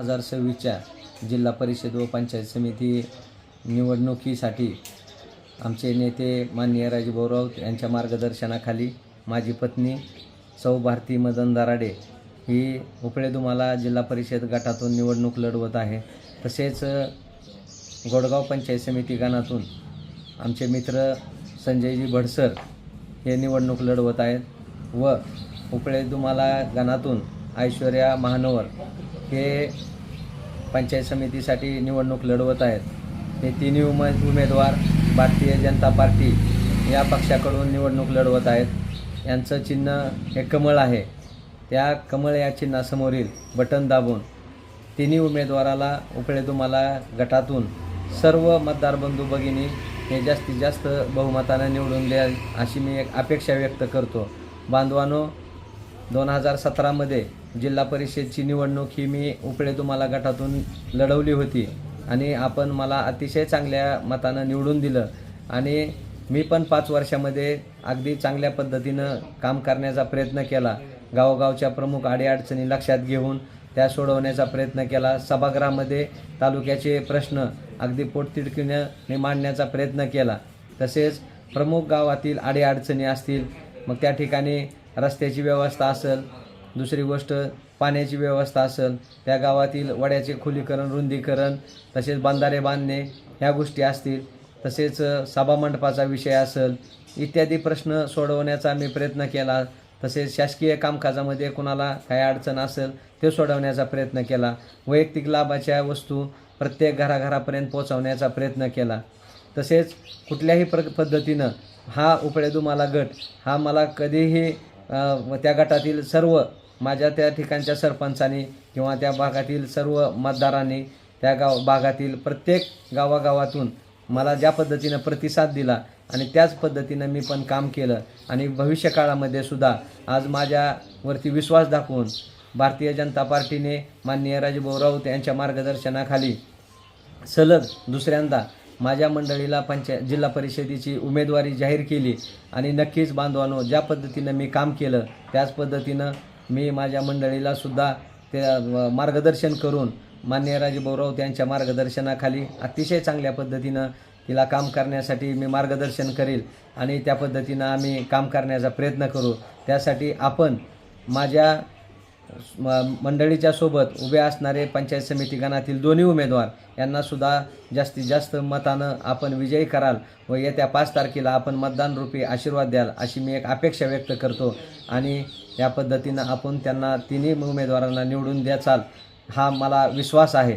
हजार सव्वीसच्या जिल्हा परिषद व पंचायत समिती निवडणुकीसाठी आमचे नेते माननीय राजभाऊ राऊत यांच्या मार्गदर्शनाखाली माझी पत्नी सौ भारती मदन दराडे ही उपळेदुमाला जिल्हा परिषद गटातून निवडणूक लढवत आहे. तसेच गोडगाव पंचायत समिती गणातून आमचे मित्र संजयजी भडसर हे निवडणूक लढवत आहेत व उपळेदुमाला गणातून ऐश्वर्या महानवर हे पंचायत समितीसाठी निवडणूक लढवत आहेत. हे तिन्ही उम उमेदवार भारतीय जनता पार्टी या पक्षाकडून निवडणूक लढवत आहेत. यांचं चिन्ह हे कमळ आहे. त्या कमळ या चिन्हासमोरील बटन दाबून तिन्ही उमेदवाराला उपळे तुम्हाला गटातून सर्व मतदार बंधू भगिनी हे जास्तीत जास्त बहुमतानं निवडून द्याल अशी मी एक अपेक्षा व्यक्त करतो. बांधवानो दोन हजार सतरामध्ये जिल्हा परिषदची निवडणूक ही मी उपळे तुम्हाला गटातून लढवली होती. आणि आपण मला अतिशय चांगल्या मतानं निवडून दिलं. आणि मी पण पाच वर्षामध्ये अगदी चांगल्या पद्धतीनं काम करण्याचा प्रयत्न केला. गावोगावच्या प्रमुख अडीअडचणी लक्षात घेऊन त्या सोडवण्याचा प्रयत्न केला. सभागृहामध्ये तालुक्याचे प्रश्न अगदी पोटतिडकीनं मी मांडण्याचा प्रयत्न केला. तसेच प्रमुख गावातील अडीअडचणी असतील मग त्या ठिकाणी रस्त्याची व्यवस्था असेल दुसरी गोष्ट पाण्याची व्यवस्था असेल त्या गावातील वड्याचे खुलीकरण रुंदीकरण तसेच बांधारे बांधणे ह्या गोष्टी असतील तसेच सभामंडपाचा विषय असेल इत्यादी प्रश्न सोडवण्याचा मी प्रयत्न केला. तसेच शासकीय कामकाजामध्ये कुणाला काही अडचण असेल ते सोडवण्याचा प्रयत्न केला. वैयक्तिक लाभाच्या वस्तू प्रत्येक घराघरापर्यंत पोहोचवण्याचा प्रयत्न केला. तसेच कुठल्याही प्र पद्धतीनं हा उपळेदुमाला गट हा मला कधीही त्या गटातील सर्व माझ्या त्या ठिकाणच्या सरपंचांनी किंवा त्या भागातील सर्व मतदारांनी त्या गाव भागातील प्रत्येक गावागावातून मला ज्या पद्धतीनं प्रतिसाद दिला आणि त्याच पद्धतीनं मी पण काम केलं. आणि भविष्यकाळामध्ये सुद्धा आज माझ्यावरती विश्वास दाखवून भारतीय जनता पार्टीने माननीय राजभाऊ राऊत यांच्या मार्गदर्शनाखाली सलग दुसऱ्यांदा माझ्या मंडळीला पंचायत जिल्हा परिषदेची उमेदवारी जाहीर केली आणि नक्कीच बांधवानो ज्या पद्धतीनं मी काम केलं त्याच पद्धतीनं मी माझ्या मंडळीलासुद्धा त्या मार्गदर्शन करून मान्य राजभाऊ राऊत यांच्या मार्गदर्शनाखाली अतिशय चांगल्या पद्धतीनं तिला काम करण्यासाठी मी मार्गदर्शन करेल आणि त्या पद्धतीनं आम्ही काम करण्याचा प्रयत्न करू. त्यासाठी आपण माझ्या मंडळीच्या सोबत उभे असणारे पंचायत समिती गणातील दोन्ही उमेदवार यांनासुद्धा जास्तीत जास्त मतानं आपण विजयी कराल व येत्या पाच तारखेला आपण मतदान रूपी आशीर्वाद द्याल अशी मी एक अपेक्षा व्यक्त करतो. आणि या पद्धतीनं आपण त्यांना तिन्ही उमेदवारांना निवडून द्याचाल हा मला विश्वास आहे.